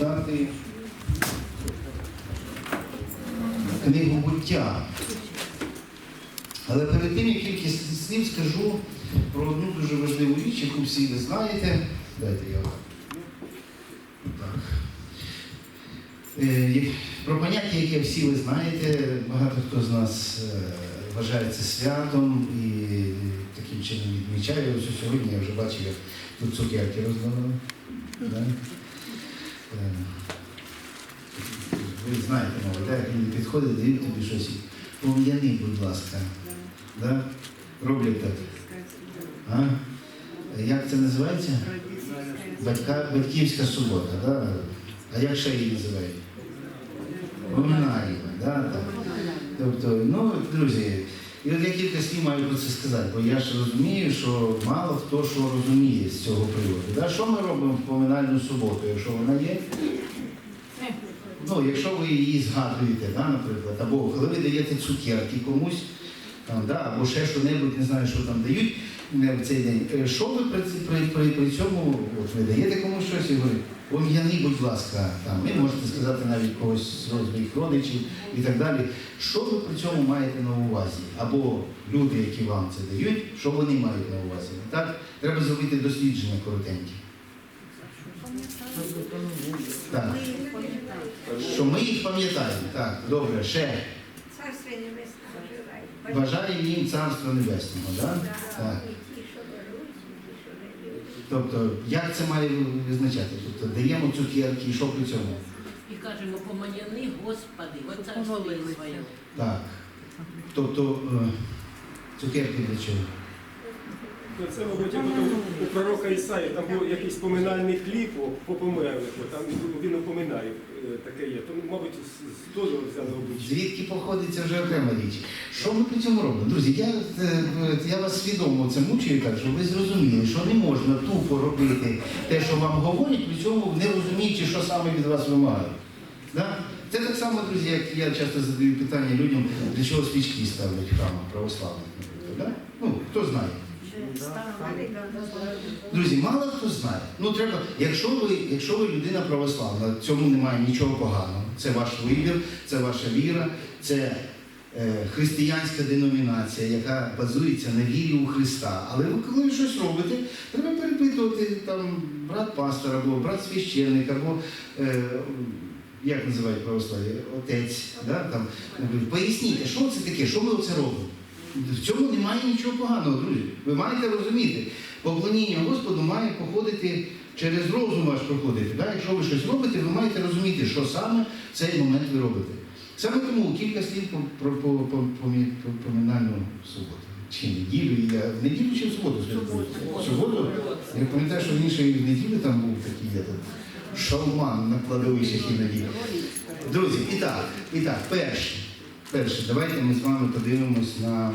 читати книгу буття. Але перед тим, як кілька слів скажу про одну дуже важливу річ, яку всі ви знаєте. Дайте я. Так. Е, Про поняття, яке всі ви знаєте, багато хто з нас е, вважає це святом і таким чином відмічає. Ось сьогодні я вже бачив, як тут цукерки роздавали. Е, Ви знаєте, мабуть, так, він підходить, дають тобі щось. Пом'яни, будь ласка. Да? Роблять так. А? Як це називається? Батька, батьківська субота, да? а як ще її називають? Поминаємо, да? так. Тобто, ну, друзі, і от я кілька слів маю про це сказати, бо я ж розумію, що мало хто що розуміє з цього приводу. Да? Що ми робимо в поминальну суботу, якщо вона є? Ну, якщо ви її згадуєте, да, наприклад, або коли ви даєте цукерки комусь, там, да, або ще що-небудь, не знаю, що там дають е, в цей день. Е, Що ви при, при, при, при цьому, от ви даєте комусь щось і говорите, пом'яни, будь ласка, там, ви можете сказати навіть когось з своїх родичів і так далі. Що ви при цьому маєте на увазі? Або люди, які вам це дають, що вони мають на увазі? Так, треба зробити дослідження коротенькі. Так. Що ми їх пам'ятаємо. Так, добре, ще. Царстві небесне. Бажаю їм царства небесного, да? так? І ті, що беруть, і ті, що не беруть. Тобто, як це має визначати? Тобто даємо цукерки, і що при цьому? І кажемо, поманяни Господи, в царстві своє. Так. Тобто, е, цукерки для чого? Ну, Це, мабуть, як у пророка Ісаї, там був якийсь поминальний хліб по померлих, там він упоминає, е, таке є. То, мабуть, з- того взяли обичай. Звідки походить це вже окрема річ. Що ми при цьому робимо? Друзі, я, е, е, я вас свідомо це мучую так, щоб ви зрозуміли, що не можна тупо робити те, що вам говорять, при цьому не розуміючи, що саме від вас вимагають. Да? Це так само, друзі, як я часто задаю питання людям, для чого свічки ставлять в храмах православних. Да? Ну, хто знає. Друзі, мало хто знає. Ну треба, якщо ви, якщо ви людина православна, в цьому немає нічого поганого. Це ваш вибір, це ваша віра, це е, християнська деномінація, яка базується на вірі у Христа. Але ви коли ви щось робите, треба перепитувати там брат пастор або брат священник, або е, як називають православ'я, отець. Да? Там, поясніть, що це таке, що ми оце робимо? В цьому немає нічого поганого, друзі. Ви маєте розуміти, поклоніння Господу має походити через розум аж проходити. Да? Якщо ви щось робите, ви маєте розуміти, що саме в цей момент ви робите. Саме тому кілька слів про, про, про, про, про, про поминальну суботу. Чи неділю, я в неділю чи в суботу? В суботу? Я пам'ятаю, що раніше і в неділю там був такий шалман на кладовищах іноді. Друзі, і так, і так, перше. Перше, давайте ми з вами подивимось на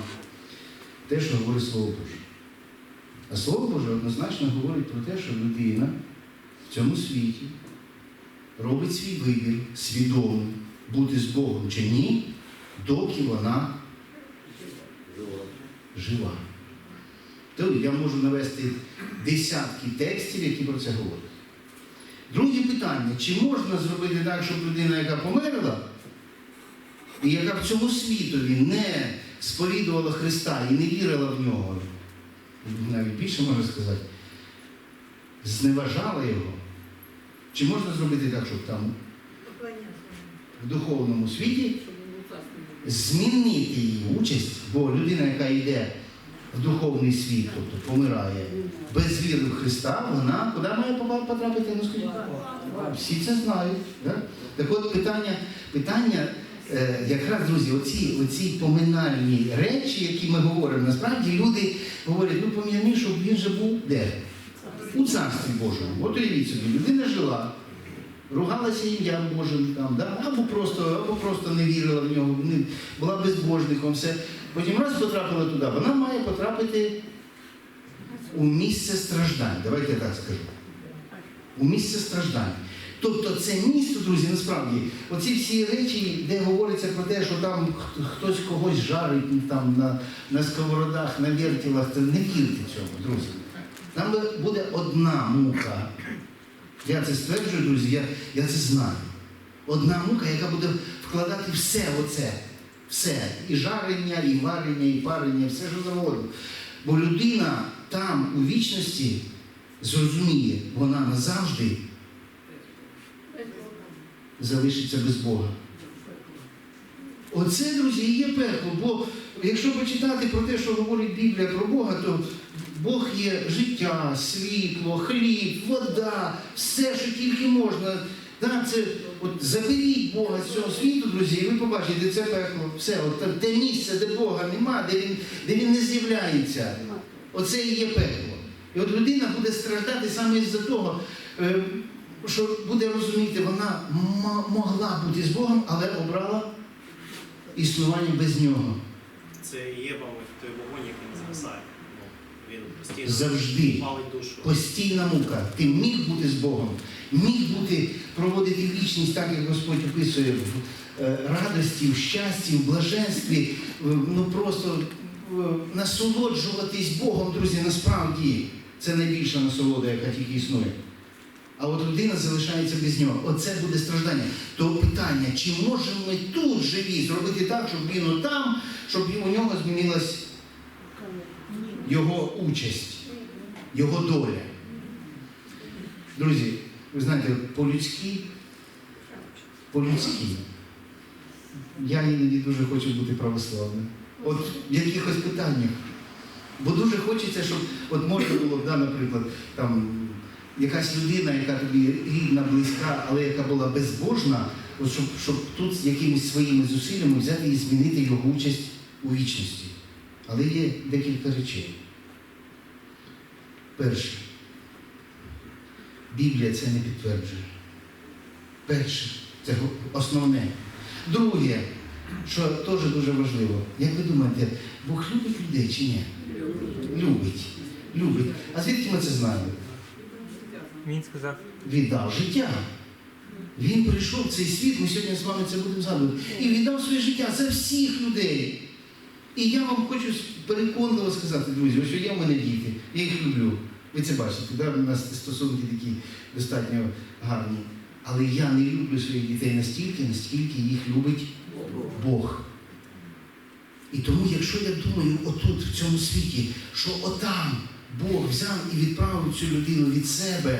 те, що говорить Слово Боже. А Слово Боже однозначно говорить про те, що людина в цьому світі робить свій вибір свідомий, бути з Богом чи ні, доки вона жива. То я можу навести десятки текстів, які про це говорять. Друге питання: чи можна зробити так, щоб людина, яка померла, і яка в цьому світові не сповідувала Христа і не вірила в нього, навіть більше можна сказати, зневажала його. Чи можна зробити так, щоб там в духовному світі змінити її участь, бо людина, яка йде в духовний світ, тобто помирає без віри в Христа, вона куди має потрапити? Ну скажіть, всі це знають. Да? Так от питання, питання якраз, друзі, оці, оці поминальні речі, які ми говоримо, насправді люди говорять, ну пом'яни, щоб він же був де? У царстві Божому. От уявіть собі, людина жила, ругалася ім'ям Божим там, да? або, просто, або просто не вірила в нього, була безбожником, все. Потім раз потрапила туди, вона має потрапити у місце страждань. Давайте я так скажу. У місце страждань. Тобто це місто, друзі, насправді, оці всі речі, де говориться про те, що там хтось когось жарить там, на, на сковородах, на вертілах, це не вірте цьому, друзі. Там буде одна мука Я це стверджую, друзі, я, я це знаю. Одна мука, яка буде вкладати все оце. Все. І жарення, і варення, і парення, все що завгодно. Бо людина там, у вічності, зрозуміє, вона назавжди. Залишиться без Бога. Оце, друзі, і є пекло. Бо якщо почитати про те, що говорить Біблія про Бога, то Бог є життя, світло, хліб, вода, все, що тільки можна. Да, це, от, заберіть Бога з цього світу, друзі, і ви побачите, це пекло. Все, от, те- місце, де Бога нема, де він, де він не з'являється. Оце і є пекло. І от людина буде страждати саме із-за того, е, що буде розуміти, вона могла бути з Богом, але обрала існування без нього. Це є, мабуть, той вогонь, який не згасає. Ну, Він постійно Завжди. душу. Постійна мука. Ти міг бути з Богом, міг бути, проводити вічність, так як Господь описує в е, радості, в щасті, в блаженстві, е, ну просто е, насолоджуватись Богом, друзі, насправді це найбільша насолода, яка тільки існує. А от людина залишається без нього. Оце буде страждання. То питання, чи можемо ми тут живі зробити так, щоб він там, щоб у нього змінилась його участь, його доля. Друзі, ви знаєте, по-людськи, по-людськи, я іноді дуже хочу бути православним. От в якихось питаннях. Бо дуже хочеться, щоб от можна було, да, наприклад, там якась людина, яка тобі рідна, близька, але яка була безбожна, от щоб, щоб тут якимись своїми зусиллями взяти і змінити його участь у вічності. Але є декілька речей. Перше, Біблія це не підтверджує. Перше, це основне. Друге, що теж дуже важливо, як ви думаєте, Бог любить людей чи ні? Любить. Любить. А звідки ми це знаємо? Він сказав, Віддав життя. Він прийшов в цей світ, ми сьогодні з вами це будемо згадувати, і віддав своє життя за всіх людей. І я вам хочу переконливо сказати, друзі, ось є в мене діти, я їх люблю. Ви це бачите, да? у нас стосунки такі достатньо гарні. Але я не люблю своїх дітей настільки, наскільки їх любить Бог. І тому, якщо я думаю отут, в цьому світі, що отам Бог взяв і відправив цю людину від себе,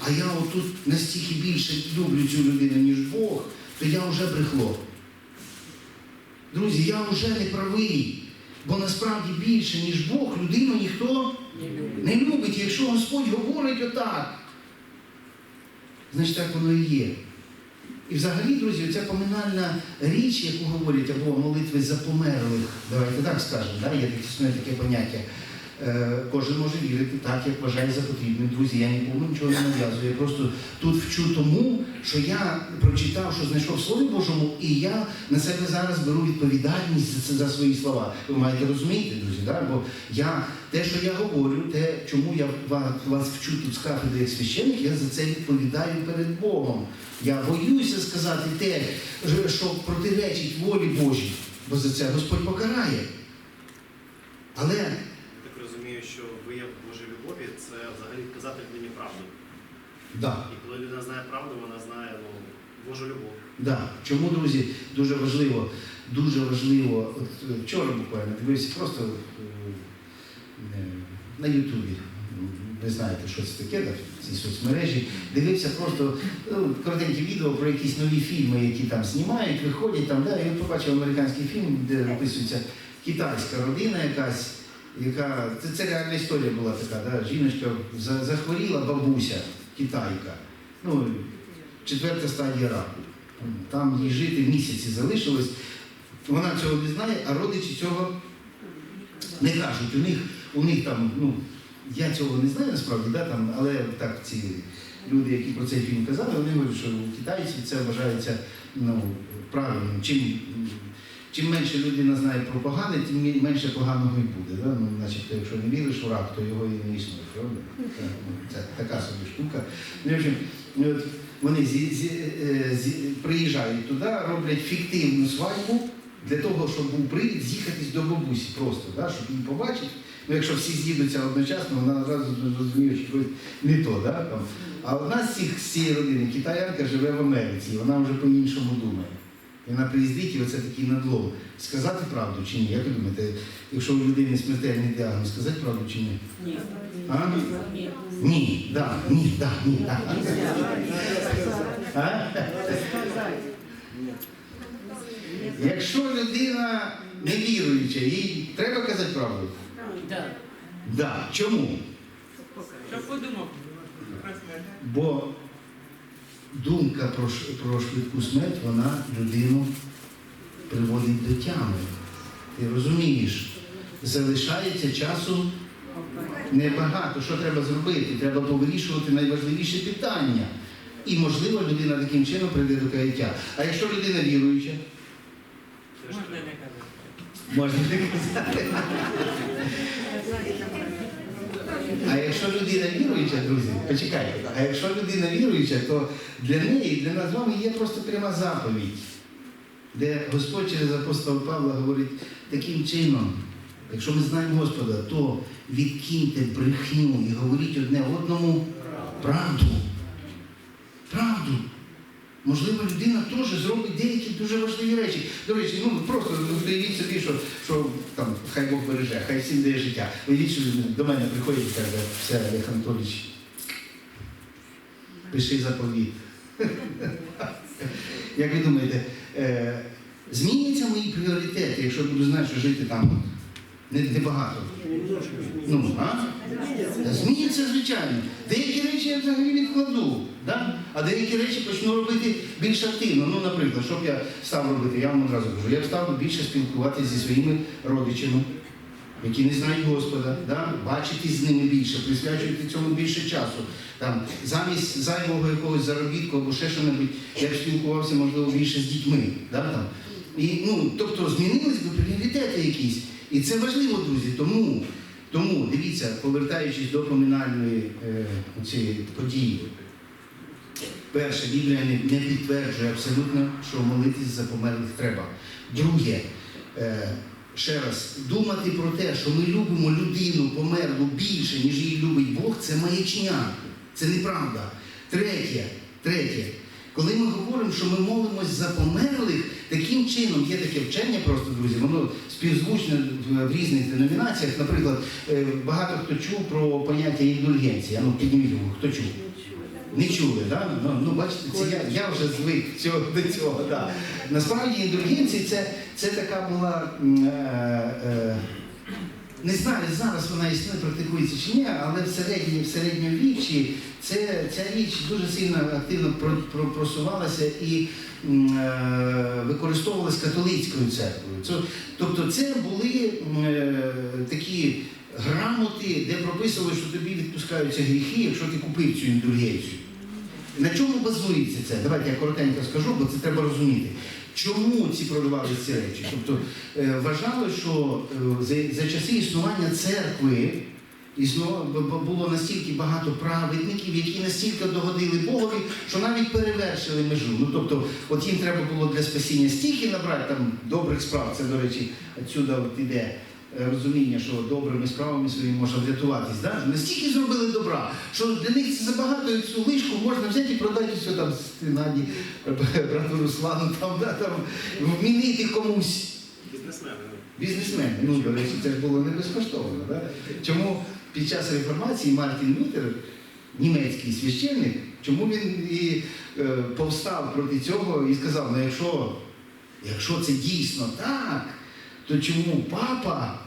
а я отут настільки більше люблю цю людину, ніж Бог, то я вже брехло. Друзі, я вже не правий, бо насправді більше, ніж Бог, людину ніхто не любить. Якщо Господь говорить отак, значить так воно і є. І взагалі, друзі, ця поминальна річ, яку говорять, або молитви за померлих, давайте так скажемо, да? є таке таке поняття. Е, Кожен може вірити так, як вважає за потрібне. Друзі, я нікому нічого не нав'язую. Я просто тут вчу тому, що я прочитав, що знайшов Слові Божому, і я на себе зараз беру відповідальність за свої слова. Ви маєте розуміти, друзі, да? бо я те, що я говорю, те, чому я ва- вас вчу тут з кафедри як священник, я за це відповідаю перед Богом. Я боюся сказати те, що протиречить волі Божій, бо за це Господь покарає. Але розумію, що вияв Божої любові це взагалі казати людині правду. да, І коли людина знає правду, вона знає ну, Божу любов. да. чому, друзі, дуже важливо, дуже важливо, от е, вчора буквально дивився просто е, на Ютубі. Ви знаєте, що це таке, так, ці соцмережі. Дивився просто ну, коротенькі відео про якісь нові фільми, які там знімають, виходять там, да, і я побачив американський фільм, де описується китайська родина якась, яка. Це, це реальна історія була така, да, жіночка за- захворіла бабуся, китайка. Ну, четверта стадія раку. Там їй жити місяці залишилось. Вона цього не знає, а родичі цього не кажуть. У них, у них там, ну, я цього не знаю насправді, да, там, але так ці люди, які про цей фільм казали, вони говорять, що у китайців це вважається ну, правильним. Чим, чим менше людина знає про погане, тим менше поганого і буде. Да? Ну, начебто, якщо не віриш у рак, то його і не існує, правда? Це, така собі штука. Ну, в общем, от вони зі, зі, е, зі, приїжджають туди, роблять фіктивну свадьбу для того, щоб був привід з'їхатись до бабусі просто, да? щоб її побачити, Ну, якщо всі з'їдуться одночасно, вона одразу розуміє, що щось не то. Да? Там. А одна з цих з цієї родини, китаянка, живе в Америці, вона вже по-іншому думає. І вона приїздить, і оце такий надлом. Сказати правду чи ні? Як ви думаєте, якщо у людини смертельний діагноз, сказати правду чи ні? Ні. А? Ні. Ні, да, ні, да, ні, да. А? Якщо людина невіруюча, їй треба казати правду? Да. Да. Чому? Що подумав? Бо думка про, про швидку смерть, вона людину приводить до тями. Ти розумієш, залишається часу небагато. Що треба зробити? Треба повирішувати найважливіші питання. І, можливо, людина таким чином прийде до каяття. А якщо людина віруюча, Можна не казати. можна не казати. А якщо людина віруюча, друзі, почекайте, а якщо людина віруюча, то для неї, для нас з вами є просто пряма заповідь, де Господь через апостола Павла говорить таким чином, якщо ми знаємо Господа, то відкиньте брехню і говоріть одне одному правду. Правду. Можливо, людина теж зробить деякі дуже важливі речі. До речі, ну просто уявіть собі, що, що там, хай Бог хай всім дає життя. Уявіть, що до мене приходять і каже, все, Олег Анатолійович, пиши заповіт. Як ви думаєте, е, зміняться мої пріоритети, якщо буду знати, що жити там не- небагато? Ну, а? Зміняться, звичайно. Деякі речі я взагалі відкладу, да? а деякі речі почну робити більш активно. Ну, наприклад, що б я став робити, я вам одразу кажу, я б став більше спілкуватися зі своїми родичами, які не знають Господа, да? бачитись з ними більше, присвячувати цьому більше часу. Там, замість зайвого якогось заробітку або ще що-небудь, я б спілкувався, можливо, більше з дітьми. Да? Там. І, ну, тобто змінились би пріоритети якісь. І це важливо, друзі. Тому, тому дивіться, повертаючись до поминальної е, цієї події. Перше, Біблія не, не підтверджує абсолютно, що молитись за померлих треба. Друге, е, ще раз, думати про те, що ми любимо людину померлу більше, ніж її любить Бог, це маячня, це неправда. Третє, третє, коли ми говоримо, що ми молимось за померлих, таким чином є таке вчення просто, друзі, воно співзвучне в- різних деномінаціях. Наприклад, е, багато хто чув про поняття індульгенції. Ну підніміть руку, хто чув? Не чули, да? ну, ну бачите, це я, я вже звик цього, до цього. Да. Насправді індульгенція це, це така була. Е, е, не знаю, зараз вона існує, практикується чи ні, але в середньому, в середньовіччі це, ця річ дуже сильно активно про, про, просувалася і е, використовувалась католицькою церквою. Це, тобто це були такі грамоти, де прописували, що тобі відпускаються гріхи, якщо ти купив цю індульгенцію. На чому базується це? Давайте я коротенько скажу, бо це треба розуміти. Чому ці продавалися ці речі? Тобто е, вважали, що е, за, часи існування церкви б- було настільки багато праведників, які настільки догодили Богові, що навіть перевершили межу. Ну тобто, от їм треба було для спасіння стільки набрати там добрих справ. Це, до речі, отсюда от іде розуміння, що добрими справами своїми можна врятуватись. Да? Настільки зробили добра, що для них це забагато і цю лишку можна взяти і продати все там Стенаді, брату Руслану, там, да, там, вмінити комусь. Бізнесмени. Бізнесмени, ну, до речі, це ж було не безкоштовно. Да? Чому під час реформації Мартін Лютер, німецький священник, чому він і е, повстав проти цього і сказав, ну якщо, якщо це дійсно так, то чому папа,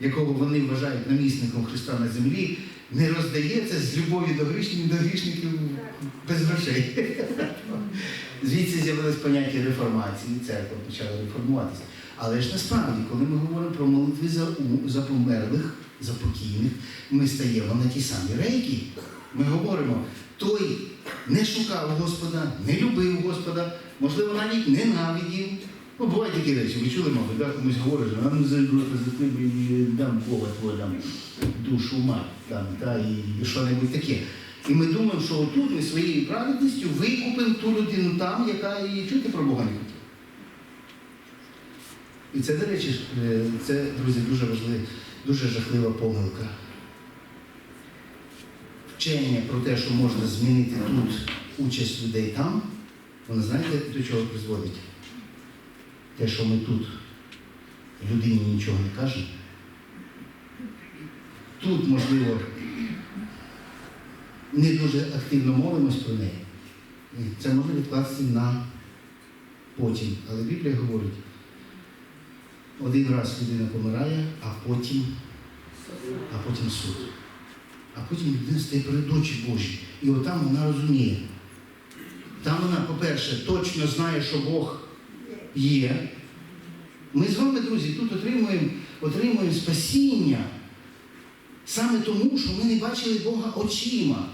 якого вони вважають намісником Христа на землі, не роздається з любові до грішників, до грішників без грошей? Звідси з'явилось поняття реформації, церква почала реформуватися. Але ж насправді, коли ми говоримо про молитви за, у- за померлих, за покійних, ми стаємо на ті самі рейки. Ми говоримо, той не шукав Господа, не любив Господа, можливо, навіть ненавидів. Ну, бувають такі речі, ви чули, мабуть, да? комусь говориш, а ну зайду за тебе і дам Бога твою там, душу мать, там, та, і, що-небудь таке. І ми думаємо, що отут ми своєю праведністю викупимо ту людину там, яка і чути про Бога не хотіла. І це, до речі, е, це, друзі, дуже важлива, дуже жахлива помилка. Вчення про те, що можна змінити тут участь людей там, воно знаєте, до чого призводить? Те, що ми тут людині нічого не кажемо. Тут, можливо, не дуже активно молимось про неї. Це може відкласти на потім. Але Біблія говорить, один раз людина помирає, а потім, а потім суд. А потім людина стає перед очі Божі. І отам вона розуміє. Там вона, по-перше, точно знає, що Бог є. Ми з вами, друзі, тут отримуємо, отримуємо спасіння саме тому, що ми не бачили Бога очима.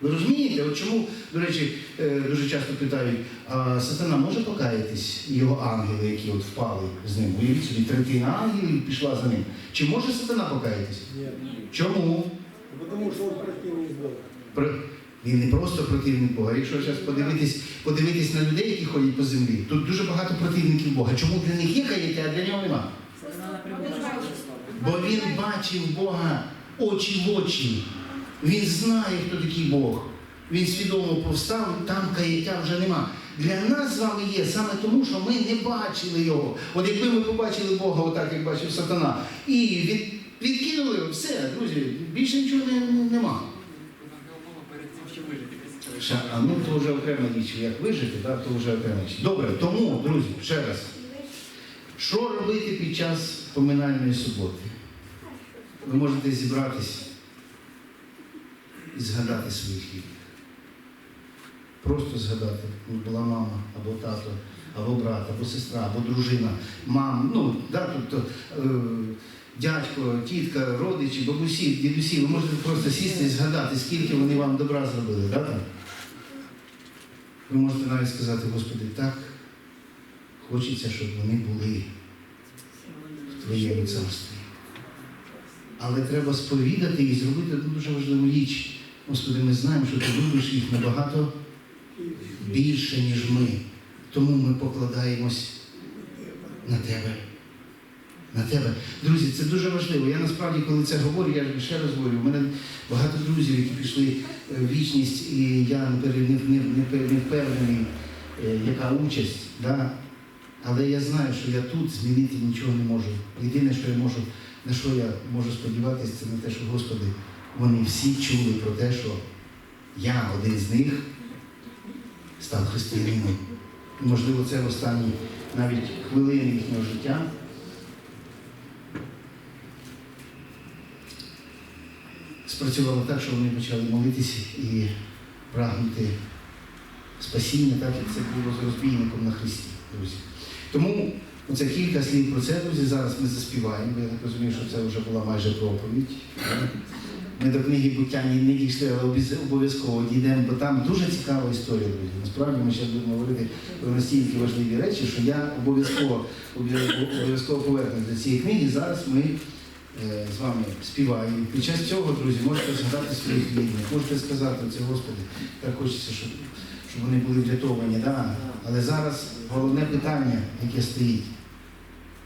Ви розумієте? От чому, до речі, е, дуже часто питають, а сатана може покаятись, його ангели, які от впали з ним. Уявіть собі, третина ангелів пішла за ним. Чи може сатана покаятись? Ні. Чому? Тому що він противний з Бога. Він не просто противник Бога. Якщо зараз подивитись, подивитись на людей, які ходять по землі, тут дуже багато противників Бога. Чому для них є каяття, а для нього нема? Бо він бачив Бога очі в очі. Він знає, хто такий Бог. Він свідомо повстав, там каяття вже нема. Для нас з вами є саме тому, що ми не бачили його. От якби ми побачили Бога, отак, як бачив сатана, і від, відкинули, все, друзі, більше нічого не- нема. Умова перед цим, щоб Ще, а ну то вже окрема річ. Як вижити, так, то вже окрема річ. Добре, тому, друзі, ще раз. Що робити під час поминальної суботи? Ви можете зібратись і згадати своїх рідних. Просто згадати, була мама, або тато, або брат, або сестра, або дружина, мама, ну, да, тобто е, дядько, тітка, родичі, бабусі, дідусі, ви можете просто сісти і згадати, скільки вони вам добра зробили, да, там? Ви можете навіть сказати, Господи, так хочеться, щоб вони були в Твоєму царстві. Але треба сповідати і зробити одну дуже важливу річ. Господи, ми знаємо, що ти любиш їх набагато більше, ніж ми. Тому ми покладаємось на тебе. На тебе. Друзі, це дуже важливо. Я насправді, коли це говорю, я ще раз говорю, у мене багато друзів, які пішли е, в вічність, і я не, не, не, не, не впевнений, е, яка участь. Да? Але я знаю, що я тут змінити нічого не можу. Єдине, що я можу, на що я можу сподіватися, це на те, що Господи, вони всі чули про те, що я один з них став християнином. Можливо, це в останні навіть хвилини їхнього життя. Спрацювало так, що вони почали молитися і прагнути спасіння, так як це було з розбійником на Христі, друзі. Тому оце кілька слів про це, друзі. Зараз ми заспіваємо. бо Я так розумію, що це вже була майже проповідь. Ми до книги буття не дійшли, але обов'язково дійдемо, бо там дуже цікава історія, друзі. Насправді ми ще будемо говорити про настільки важливі речі, що я обов'язково обов'язково повернусь до цієї книги. Зараз ми з вами співаємо. Під час цього, друзі, можете згадати своїх рідних, можете сказати, це Господи, так хочеться, щоб, щоб вони були врятовані. Да? Але зараз головне питання, яке стоїть,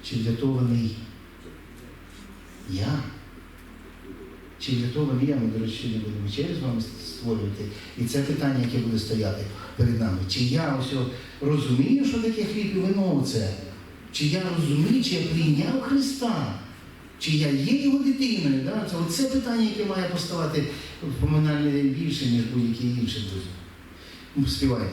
чи врятований я? Чи врятований я? Ми, до речі, не будемо вечері з вами створювати. І це питання, яке буде стояти перед нами. Чи я ось розумію, що таке хліб і вино це? Чи я розумію, чи я прийняв Христа? Чи я є його дитиною? Да? Це оце питання, яке має поставати в поминальне більше, ніж будь-які інші друзі. Співаємо.